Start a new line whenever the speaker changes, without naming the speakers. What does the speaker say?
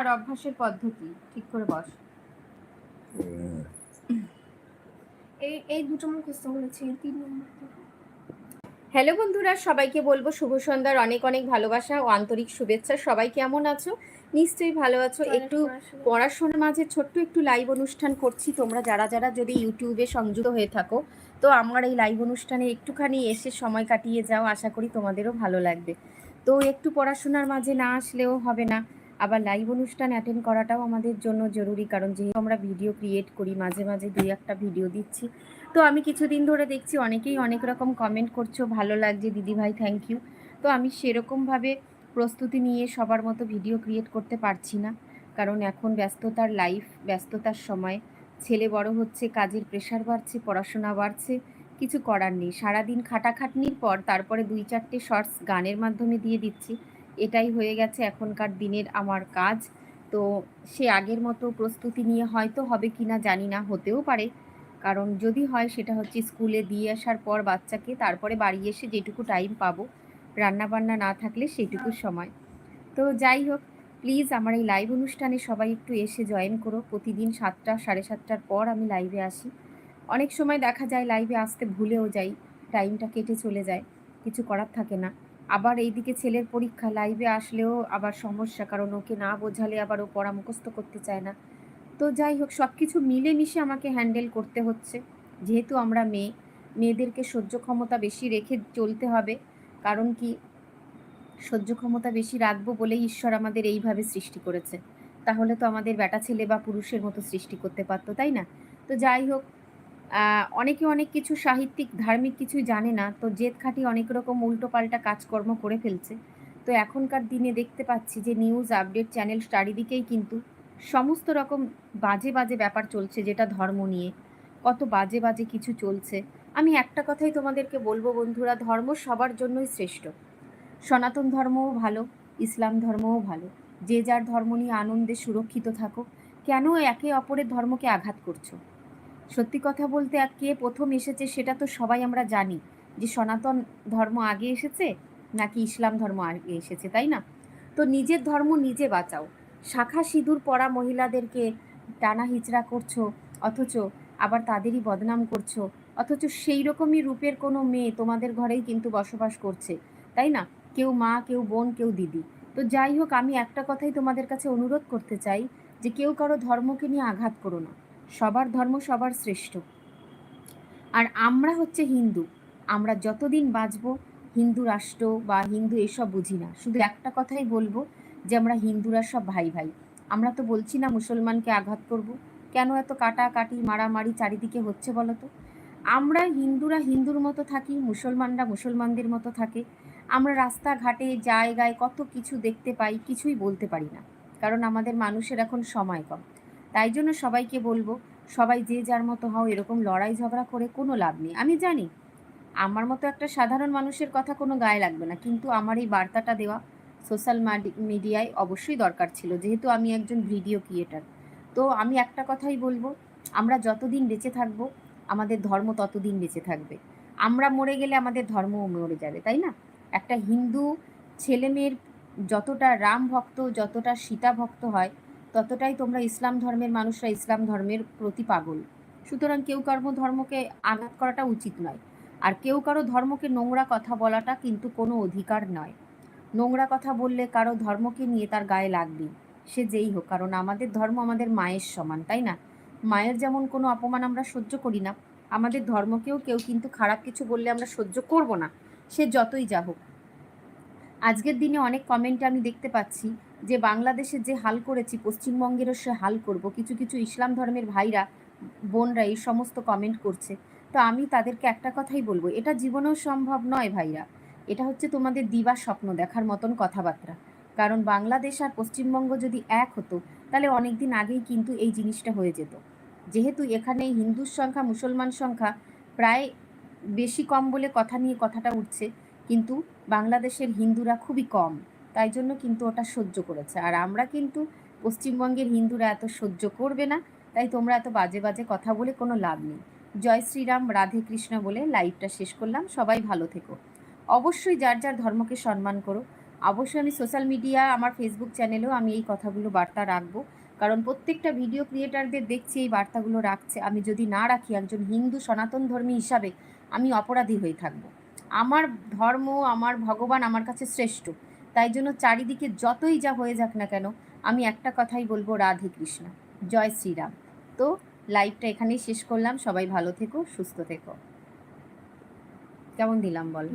আর অভ্যাসের পদ্ধতি ঠিক করে বস।
এই এই দুটো মুখস্থ এই তিন নম্বর
হ্যালো বন্ধুরা সবাইকে বলব শুভ সন্ধ্যার অনেক অনেক ভালোবাসা ও আন্তরিক শুভেচ্ছা। সবাই কেমন আছো? নিশ্চয়ই ভালো আছো। একটু পড়াশোনার মাঝে ছোট্ট একটু লাইভ অনুষ্ঠান করছি। তোমরা যারা যারা যদি ইউটিউবে সংযুক্ত হয়ে থাকো তো আমার এই লাইভ অনুষ্ঠানে একটুখানি এসে সময় কাটিয়ে যাও। আশা করি তোমাদেরও ভালো লাগবে। তো একটু পড়াশোনার মাঝে না আসলেও হবে না। আবার লাইভ অনুষ্ঠান অ্যাটেন্ড করাটাও আমাদের জন্য জরুরি, কারণ যেহেতু আমরা ভিডিও ক্রিয়েট করি, মাঝে মাঝে দুই একটা ভিডিও দিচ্ছি। তো আমি কিছুদিন ধরে দেখছি অনেকেই অনেক রকম কমেন্ট করছ, ভালো লাগছে, দিদিভাই থ্যাংক ইউ তো আমি সেরকমভাবে প্রস্তুতি নিয়ে সবার মতো ভিডিও ক্রিয়েট করতে পারছি না, কারণ এখন ব্যস্ততার লাইফ ব্যস্ততার সময়। ছেলে বড় হচ্ছে, কাজের প্রেশার বাড়ছে, পড়াশোনা বাড়ছে, কিছু করার নেই। সারাদিন খাটাখাটনির পর তারপরে দুই চারটে শর্টস গানের মাধ্যমে দিয়ে দিচ্ছি। এটাই হয়ে গেছে এখনকার দিনের আমার কাজ। তো সে আগের মতো প্রস্তুতি নিয়ে হয়তো হবে কি না জানি না, হতেও পারে। কারণ যদি হয় সেটা হচ্ছে স্কুলে দিয়ে আসার পর বাচ্চাকে তারপরে বাড়ি এসে যেটুকু টাইম পাবো, রান্নাবান্না না থাকলে সেইটুকু সময়। তো যাই হোক প্লিজ আমার এই লাইভ অনুষ্ঠানে সবাই একটু এসে জয়েন করো। প্রতিদিন সাতটা, সাড়ে সাতটার পর আমি লাইভে আসি। অনেক সময় দেখা যায় লাইভে আসতে ভুলেও যাই টাইমটা কেটে চলে যায়। কিছু করার থাকে না। আবার এইদিকে ছেলের পরীক্ষা লাইভে আসলেও আবার সমস্যা, কারণ ওকে না বোঝালে আবার ও পড়া মুখস্থ করতে চায় না। তো যাই হোক সব কিছু মিলেমিশে আমাকে হ্যান্ডেল করতে হচ্ছে। যেহেতু আমরা মেয়ে, মেয়েদেরকে সহ্য ক্ষমতা বেশি রেখে চলতে হবে। কারণ কি? সহ্য ক্ষমতা বেশি রাখব বলেই ঈশ্বর আমাদের এইভাবে সৃষ্টি করেছে। তাহলে তো আমাদের বেটা ছেলে বা পুরুষের মতো সৃষ্টি করতে পারতো, তাই না? তো যাই হোক অনেকে অনেক কিছু সাহিত্যিক, ধার্মিক কিছুই জানে না। তো জেদ খাটি অনেক রকম উল্টোপাল্টা কাজকর্ম করে ফেলছে। তো এখনকার দিনে দেখতে পাচ্ছি যে নিউজ আপডেট চ্যানেল চারিদিকেই কিন্তু সমস্ত রকম বাজে বাজে ব্যাপার চলছে, যেটা ধর্ম নিয়ে। কত বাজে বাজে কিছু চলছে। আমি একটা কথাই তোমাদেরকে বলব বন্ধুরা, ধর্ম সবার জন্যই শ্রেষ্ঠ। সনাতন ধর্মও ভালো, ইসলাম ধর্মও ভালো। যে যার ধর্ম নিয়ে আনন্দে সুরক্ষিত থাকো। কেন একে অপরের ধর্মকে আঘাত করছ? সত্যি কথা বলতে আর কে প্রথম এসেছে সেটা তো সবাই আমরা জানি। যে সনাতন ধর্ম আগে এসেছে, নাকি ইসলাম ধর্ম আগে এসেছে, তাই না? তো নিজের ধর্ম নিজে বাঁচাও। শাখা সিঁদুর পরা মহিলাদেরকে টানা হিচড়া করছ, অথচ আবার তাদেরই বদনাম করছ, অথচ সেই রকমই রূপের কোনো মেয়ে তোমাদের ঘরেই কিন্তু বসবাস করছে, তাই না? কেউ মা, কেউ বোন, কেউ দিদি। তো যাই হোক, আমি একটা কথাই তোমাদের কাছে অনুরোধ করতে চাই, যে কেউ কারও ধর্মকে নিয়ে আঘাত করো না। সবার ধর্ম সবার শ্রেষ্ঠ। আর আমরা হচ্ছে হিন্দু। আমরা যতদিন বাঁচব, হিন্দু রাষ্ট্র বা হিন্দু এসব বুঝি না। শুধু একটা কথাই বলব যে, আমরা হিন্দুরা সব ভাই ভাই আমরা তো বলছি না মুসলমানকে আঘাত করব। কেন এত কাটাকাটি, মারামারি চারিদিকে হচ্ছে বলো তো আমরা হিন্দুরা হিন্দুর মতো থাকি, মুসলমানরা মুসলমানদের মতো থাকে। আমরা রাস্তাঘাটে, জায়গায় কত কিছু দেখতে পাই, কিছুই বলতে পারি না। কারণ আমাদের মানুষের এখন সময় কম। তাই জন্য সবাইকে বলব, সবাই যে যার মতো হও, এরকম লড়াই ঝগড়া করে কোনো লাভ নেই। আমি জানি, আমার মতো একটা সাধারণ মানুষের কথা কোনো গায়ে লাগবে না, কিন্তু আমার এই বার্তাটা দেওয়া সোশ্যাল মিডিয়ায় অবশ্যই দরকার ছিল, যেহেতু আমি একজন ভিডিও ক্রিয়েটার। তো আমি একটা কথাই বলব, আমরা যতদিন বেঁচে থাকব, আমাদের ধর্ম ততদিন বেঁচে থাকবে। আমরা মরে গেলে আমাদের ধর্মও মরে যাবে, তাই না? একটা হিন্দু ছেলে মেয়ের যতটা রাম ভক্ত, যতটা সীতা ভক্ত হয় ততটাই তোমরা ইসলাম ধর্মের মানুষরা ইসলাম ধর্মের প্রতি পাগল। সুতরাং কেউ কারও ধর্মকে আঘাত করাটা উচিত নয়। আর কেউ কারও ধর্মকে নোংরা কথা বলাটা কিন্তু কোনো অধিকার নয়। নোংরা কথা বললে কারও ধর্মকে নিয়ে তার গায়ে লাগবেই সে যেই হোক, কারণ আমাদের ধর্ম আমাদের মায়ের সমান, তাই না? মায়ের যেমন কোনো অপমান আমরা সহ্য করি না, আমাদের ধর্মকেও কেউ কিন্তু খারাপ কিছু বললে আমরা সহ্য করব না। সে যতই যা হোক আজকের দিনে অনেক কমেন্টে আমি দেখতে পাচ্ছি যে বাংলাদেশে যে হাল করেছি, পশ্চিমবঙ্গেরও সে হাল করব। কিছু কিছু ইসলাম ধর্মের ভাইরা, বোনরা এই সমস্ত কমেন্ট করছে। তো আমি তাদেরকে একটা কথাই বলব, এটা জীবনেও সম্ভব নয় ভাইরা। এটা হচ্ছে তোমাদের দিবার স্বপ্ন দেখার মতন কথাবার্তা। কারণ বাংলাদেশ আর পশ্চিমবঙ্গ যদি এক হতো, তাহলে অনেক দিন আগেই কিন্তু এই জিনিসটা হয়ে যেত। যেহেতু এখানে হিন্দুর সংখ্যা, মুসলমান সংখ্যা প্রায় বেশি কম বলে কথা নিয়ে কথাটা উঠছে কিন্তু বাংলাদেশের হিন্দুরা খুবই কম। তাই জন্য কিন্তু ওটা সহ্য করেছে। আর আমরা কিন্তু পশ্চিমবঙ্গের হিন্দুরা এত সহ্য করবে না, তাই তোমরা এত বাজে বাজে কথা বলে কোনো লাভ নেই। জয় শ্রীরাম, রাধে কৃষ্ণ বলে লাইভটা শেষ করলাম। সবাই ভালো থেকো। অবশ্যই যার যার ধর্মকে সম্মান করো। অবশ্যই আমি সোশ্যাল মিডিয়া, আমার ফেসবুক চ্যানেলেও আমি এই কথাগুলো বার্তা রাখব। কারণ প্রত্যেকটা ভিডিও ক্রিয়েটারদের দেখছি, এই বার্তাগুলো রাখছে। আমি যদি না রাখি একজন হিন্দু সনাতন ধর্মী হিসাবে, আমি অপরাধী হয়ে থাকব। আমার ধর্ম, আমার ভগবান আমার কাছে শ্রেষ্ঠ। তাই জন্য চারিদিকে যতই যা হয়ে যাক না কেন, আমি একটা কথাই বলব, রাধে কৃষ্ণ। জয় শ্রীরাম। তো লাইভটা এখানেই শেষ করলাম। সবাই ভালো থেকো, সুস্থ থেকো। কেমন দিলাম বল?